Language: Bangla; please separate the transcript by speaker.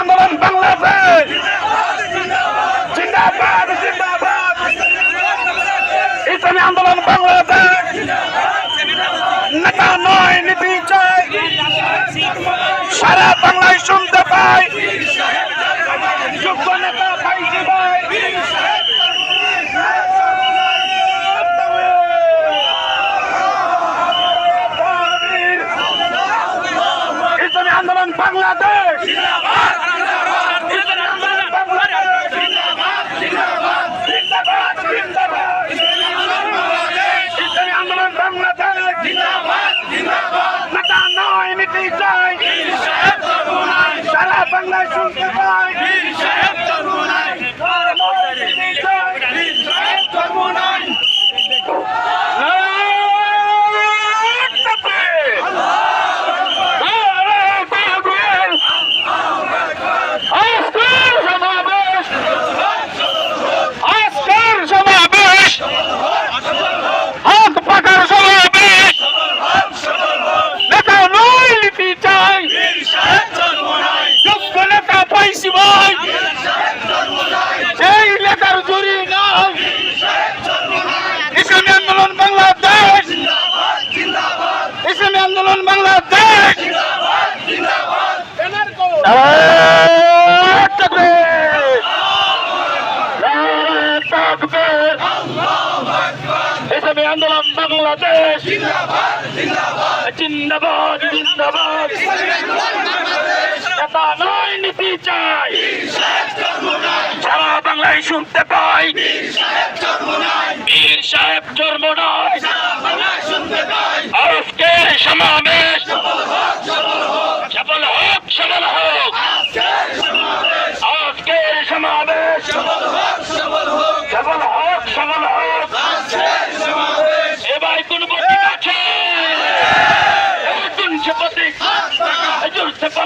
Speaker 1: আন্দোলন বাংলাদেশ। জিন্দাবাদ জিন্দাবাদ। ইসলামী আন্দোলন বাংলাদেশ। নেতা নয় নীতি চাই। সারা বাংলায় শুনতে পাই যোগ্য নেতা পাইছি ভাই ইসলামী আন্দোলন বাংলাদেশ ইসলামী আন্দোলন বাংলাদেশ জিন্দাবাদ জিন্দাবাদ ইসলামী আন্দোলন বাংলাদেশ নেতা নয় নীতি চাই সারা বাংলায় শুনতে পাই নীতি চাই। নারায়ণ তাকবীর! নারায়ণ তাকবীর! আজকের সমাবেশ আজকের সমাবেশ হাত পাকার সমাবেশ নেতা নয় নীতি চাই যোগ্য নেতা পাইছি ভাই সেই নেতার জুড়ি নাই ইসলামী আন্দোলন বাংলাদেশ ইসলামী আন্দোলন বাংলাদেশ নারায়ণ তাকবীর! নারায়ণ তাকবীর! ইসলামী আন্দোলন বাংলাদেশ জিন্দাবাদ জিন্দাবাদ নেতা নয় নীতি চাই সারা বাংলায় শুনতে পাই বীর সাহেব